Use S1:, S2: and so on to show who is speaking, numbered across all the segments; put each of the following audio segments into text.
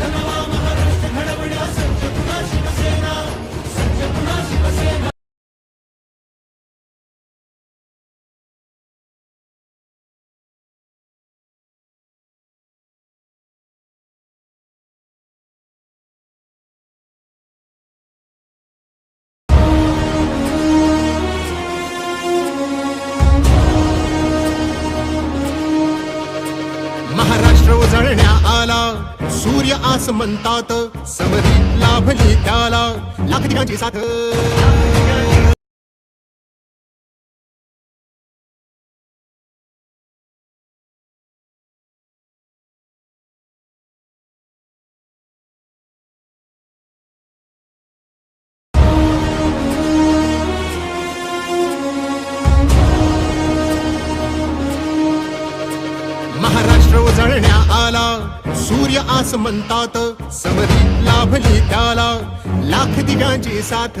S1: 하나와 सूर्य आस म्हणतात. समधी लाभली त्याला. लाख दिव्यांची साथ. सूर्य आस म्हणतात. समरी लाभली त्याला. लाख दिव्यांची साथ.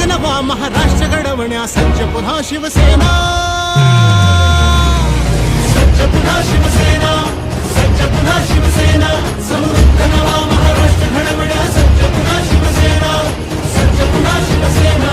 S1: एक नवा महाराष्ट्र घडवण्या सज्ज पुन्हा शिवसेना. सज्ज पुन्हा शिवसेना सज्ज पुन्हा शिवसेना समृद्ध नवा महाराष्ट्र घडवण्या सज्ज पुन्हा शिवसेना सज्ज पुन्हा शिवसेना.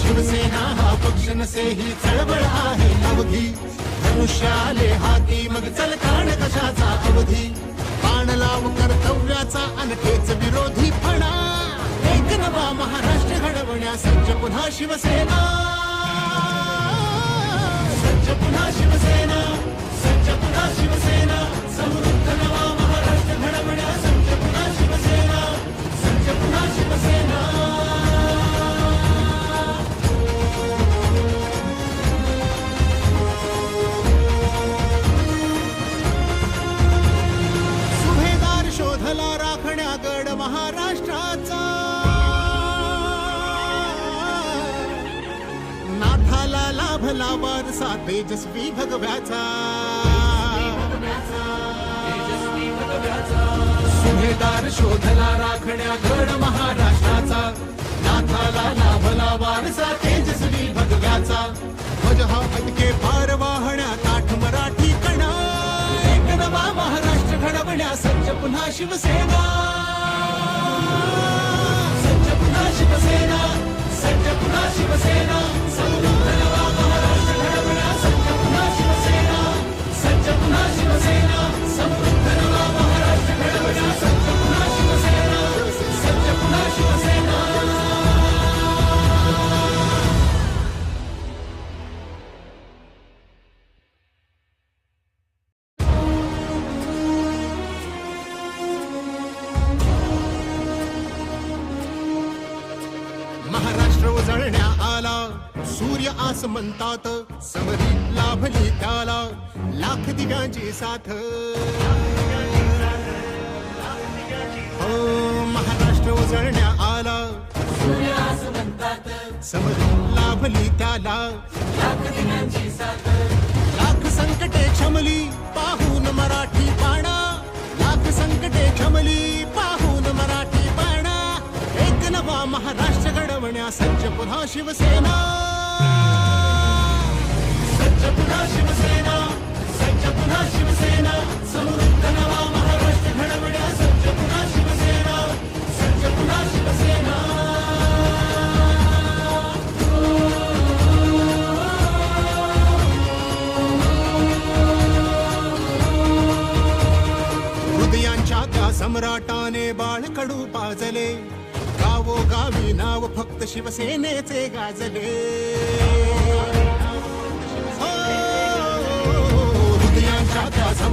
S1: शिवसेना हा पक्ष नसे ही चळवळ आहे अवधी. धनुष्याले हाती मग चलताण कशाचा अवधी. बाण लाव कर्तव्याचा अनखेच विरोधी फणा. एक नवा महाराष्ट्र घडवण्या सज्ज पुन्हा शिवसेना. सज्ज पुन्हा शिवसेना सज्ज पुन्हा शिवसेना. समृद्ध नवा महाराष्ट्र घडवण्या सज्ज पुन्हा शिवसेना सज्ज पुन्हा शिवसेना. तेजस्वी भगव्याचा. सुभेदार शोधला राखण्या गड महाराष्ट्राचा. नाथाला लाभला वारसा तेजस्वी भगव्याचा. ध्वज हा अटके पार वाहण्या ताठ मराठी कणा. एक नवा महाराष्ट्र घडवण्या सज्ज पुन्हा शिवसेना. तिघांची साथ। हो महाराष्ट्र उजळण्या आला। समज लाभली त्याला
S2: लाख
S1: संकटे क्षमली पाहून मराठी पाणा। लाख संकटे क्षमली पाहून मराठी पाणा। एक नवा महाराष्ट्र घडवण्या सज्ज पुन्हा शिवसेना। सज्ज पुन्हा शिवसेना। पुन्हा शिवसेना समृद्ध नवा महाराष्ट्र घडवण्या सज्ज पुन्हा शिवसेना सज्ज पुन्हा शिवसेना हृदयांच्या त्या सम्राटाने बाळकडू पाजले. गावोगावी नाव फक्त शिवसेनेचे गाजले.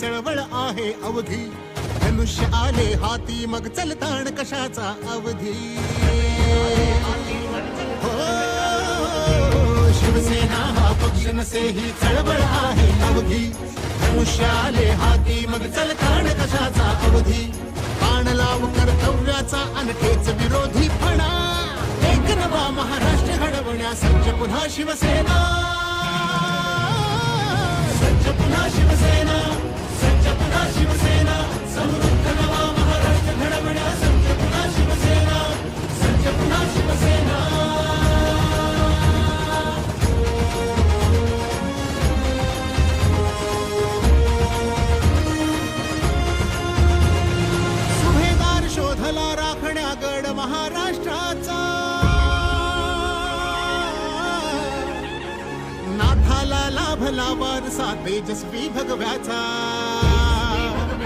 S1: चळवळ आहे अवधी. धनुष्य आले हाती मग चलताण कशाचा अवधी? हो, शिवसेना हा पक्ष नसे ही चळवळ आहे अवधी. धनुष्य आले हाती मग चलताण कशाचा अवधी? बाण लाव कर्तव्याचा अनखेच विरोधी फणा. एक नवा महाराष्ट्र घडवण्या सज्ज पुन्हा शिवसेना. सज्ज पुन्हा शिवसेना. शिवसेना समृद्ध नवा महाराष्ट्र घडवण्या सज्ज पुन्हा शिवसेना सज्ज पुन्हा शिवसेना सुभेदार शोधला राखण्या गड महाराष्ट्राचा. नाथाला लाभला वारसा तेजस्वी भगव्याचा
S2: तेजस्वी भगव्याचा.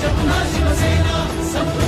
S1: सज्ज पुन्हा शिवसेना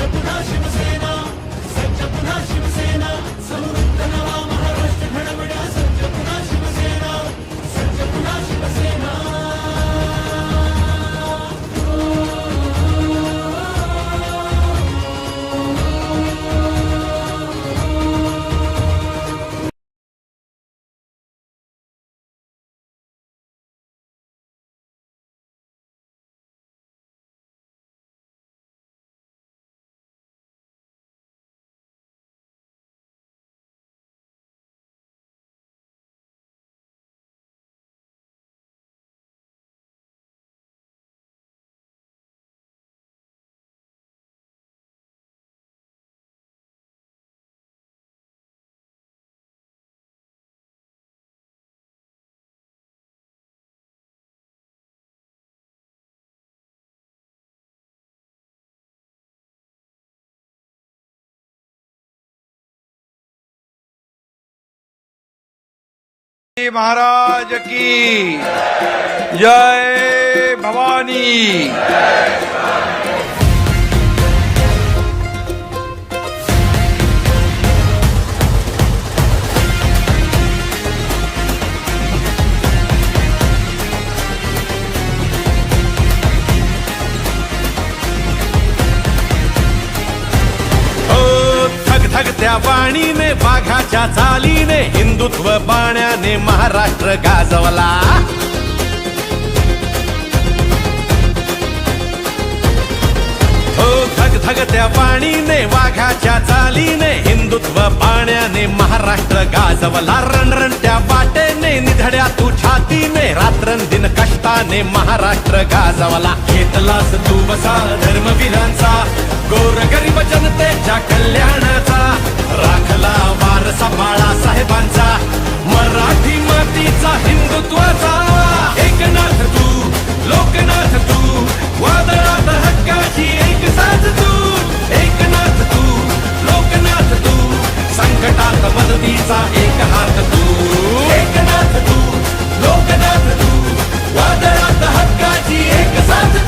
S1: शिवसेना
S3: महाराज की। जय भवानी।
S4: थग वाणीने वाघाच्या चालीने हिंदुत्व बाण्याने महाराष्ट्र गाजवला. हो थग थग त्या वाणीने वाघाच्या चालीने हिंदुत्व पाण्याने महाराष्ट्र गाजवला. रणरण त्या वाटेने निधड्या तू छातीने. रात्रंदिन कष्टाने महाराष्ट्र गाजवला. घेतलास तू बसा धर्मवीरांचा. गोर गरीब जनतेच्या कल्याणाचा. राखला वारसा बाळासाहेबांचा मराठी मातीचा हिंदुत्वाचा. एकनाथ तू लोकनाथ तू वादळात हक्काची एक साथ तू. एकनाथ तू लोकनाथ तू संकटात मदतीचा एक हात तू. लोकनाथ तू वादळात हक्काची एक साथ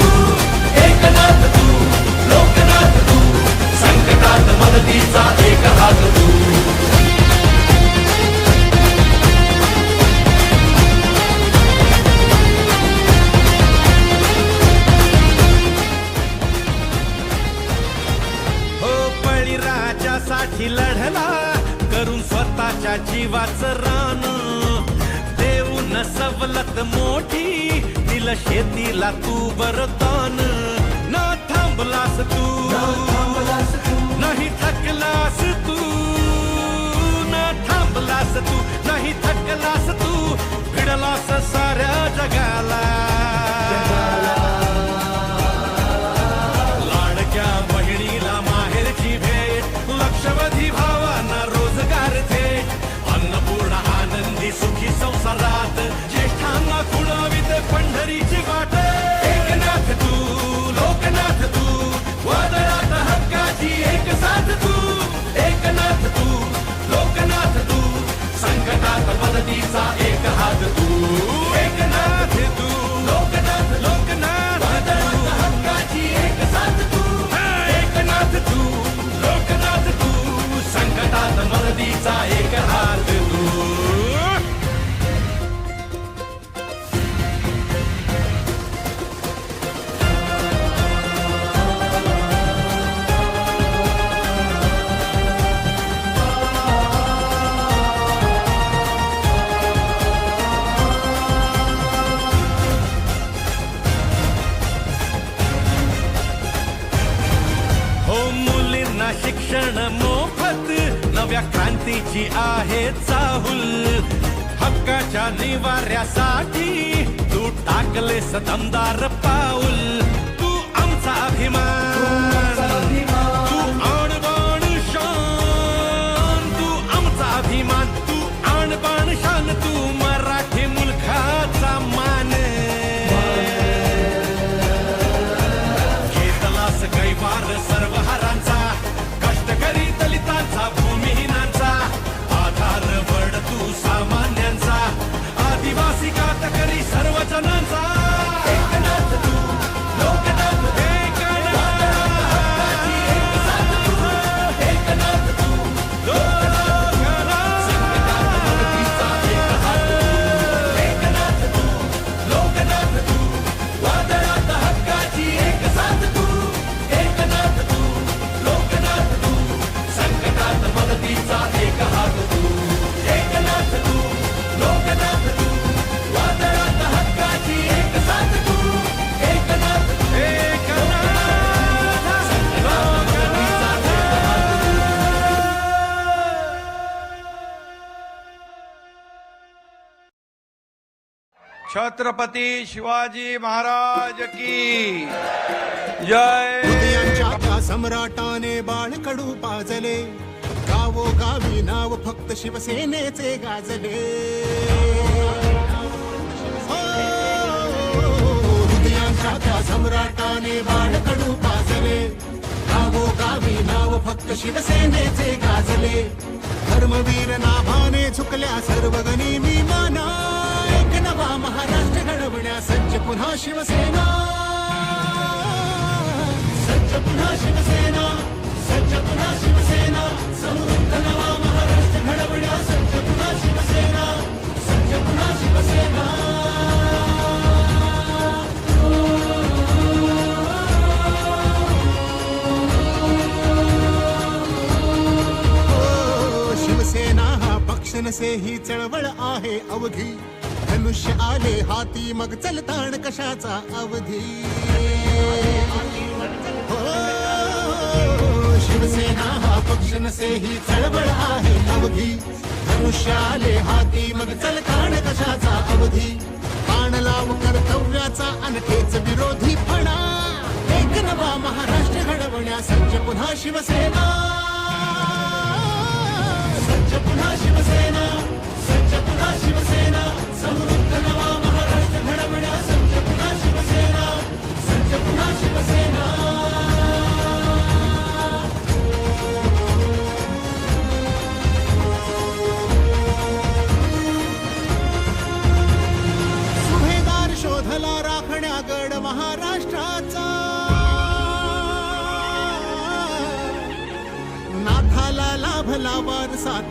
S4: मदतीचा சந்தோஷம் தந்தாரப்பா
S3: छत्रपती शिवाजी महाराज की जय.
S4: सम्राटाने बाळकडू पाजले. गावो गावी नाव फक्त शिवसेनेचे गाजले. हो, त्या सम्राटाने बाळकडू पाजले. गावो गावी नाव फक्त शिवसेनेचे गाजले.
S1: धर्मवीर नाभाने झुकल्या सर्वगनी मी माना. एक नवा महाराष्ट्र घडवण्या सज्ज पुन्हा शिवसेना सज्ज पुन्हा शिवसेना सज्ज पुन्हा शिवसेना समृद्ध नवा महाराष्ट्र घडवण्या सज्ज पुन्हा शिवसेना सज्ज पुन्हा शिवसेना शिवसेना हा पक्ष नसे ही चळवळ आहे अवघी मनुष्य आले हाती मग चलताण कशाचा अवधी? हो, शिवसेना हा पक्ष नसे ही चळवळ आहे अवधी. मनुष्य आले हाती मग चलताण कशाचा अवधी? पाण लाव कर्तव्याचा अनखेच विरोधी फणा. एक नवा महाराष्ट्र घडवण्यास पुन्हा शिवसेना.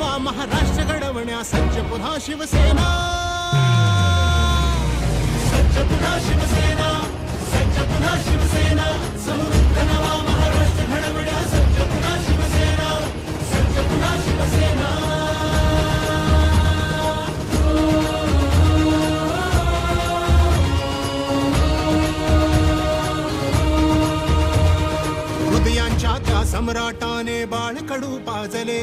S1: नवा महाराष्ट्र घडवण्या सज्ज पुन्हा शिवसेना. सज्ज पुन्हा शिवसेना सज्ज पुन्हा शिवसेना. समृद्ध नवा महाराष्ट्र घडवण्या सज्ज पुन्हा शिवसेना सज्ज पुन्हा शिवसेना. हृदयांच्या त्या सम्राटाने बाळकडू पाजले.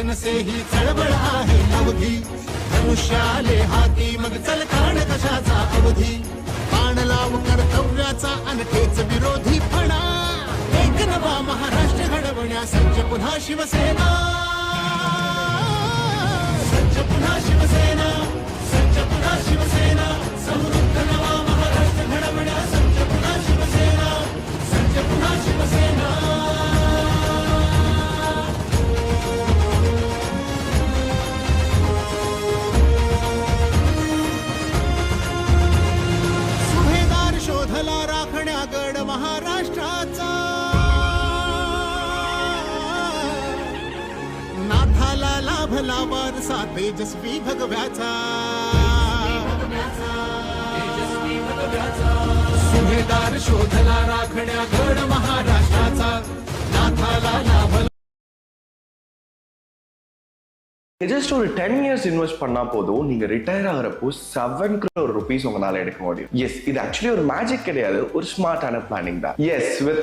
S1: पक्ष से ही चळवळ आहे अवधी। धनुष्य आले हाती मग चलताण कशाचा अवधी। बाण लाव कर्तव्याचा अनखेच विरोधी फणा। एक नवा महाराष्ट्र घडवण्या सज्ज पुन्हा शिवसेना। सज्ज पुन्हा शिवसेना सज्ज पुन्हा शिवसेना। समृद्ध नवा महाराष्ट्र घडवण्या सज्ज पुन्हा शिवसेना। सज्ज पुन्हा शिवसेना। तेजस्वी भगव्याचा
S2: तेजस्वी भगव्याचा
S1: सुभेदार शोधला राखण्या गड महाराष्ट्राचा नाथाला लाभला
S5: ஜஸ்ட் ஒரு டென் இயர்ஸ் இன்வெஸ்ட் பண்ணா போதும் நீங்க ரிட்டையர் ஆகிறப்போ செவன் crore ருபீஸ் உங்களால எடுக்க முடியும் எஸ் இது ஆக்சுவலி ஒரு மேஜிக் கிடையாது ஒரு ஸ்மார்ட்டான பிளானிங் தான் எஸ் வித்